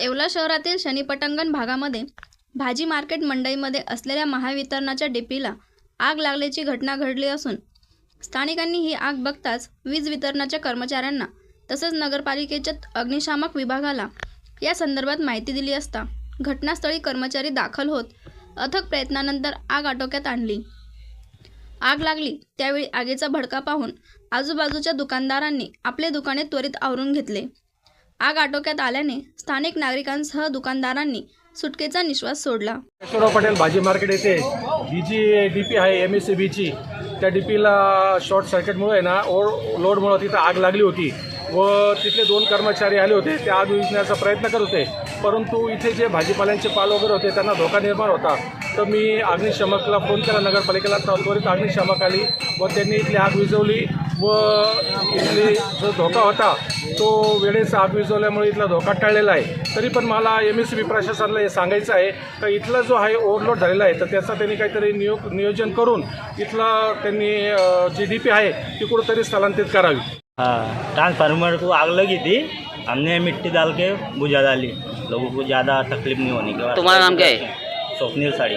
येवला शहरातील शनीपटंगण भागामध्ये भाजी मार्केट मंडईमध्ये असलेल्या महावितरणाच्या डेपीला आग लागल्याची घटना घडली असून स्थानिकांनी ही आग बघताच वीज वितरणाच्या कर्मचाऱ्यांना तसेच नगरपालिकेच्या अग्निशामक विभागाला या संदर्भात माहिती दिली असता घटनास्थळी कर्मचारी दाखल होत अथक प्रयत्नानंतर आग आटोक्यात आणली. आग लागली त्यावेळी आगीचा भडका पाहून आजूबाजूच्या दुकानदारांनी आपले दुकाने त्वरित आवरून घेतले. आग आटोक्यात आल्याने स्थानिक नागरिकांसह दुकानदारांनी सुटकेचा निश्वास सोडला. केशवराव पटेल भाजी मार्केट येथे ही जी डी पी आहे एम एस सी बीची त्या डी पीला शॉर्ट सर्किटमुळे ना ओव्हर लोडमुळं तिथं आग लागली होती व तिथले दोन कर्मचारी आले होते. ते आग विजण्याचा प्रयत्न करत होते. परंतु इथे जे भाजीपाल्यांचे पाल वगैरे होते त्यांना धोका निर्माण होता. तर मी अग्निशमकला फोन केला नगरपालिकेला तर त्वरित अग्निशमक आली व त्यांनी इथली आग विझवली व इथली जो धोका होता तो वेळेस आग विझवल्यामुळे इथला धोका टळलेला आहे. तरी पण मला एम एस सी बी प्रशासनाला हे सांगायचं आहे का इथला जो आहे ओव्हरलोड झालेला आहे तर त्याचा त्यांनी काहीतरी नियोग नियोजन करून इथला त्यांनी जी डी पी आहे ती कुठंतरी स्थलांतरित करावी. हाँ ट्रांसफार्मर को आग लगी थी हमने मिट्टी डाल के बुझा डाली लोगों को ज़्यादा तकलीफ नहीं होने के तुम्हारा नाम क्या है? स्वप्नील साड़ी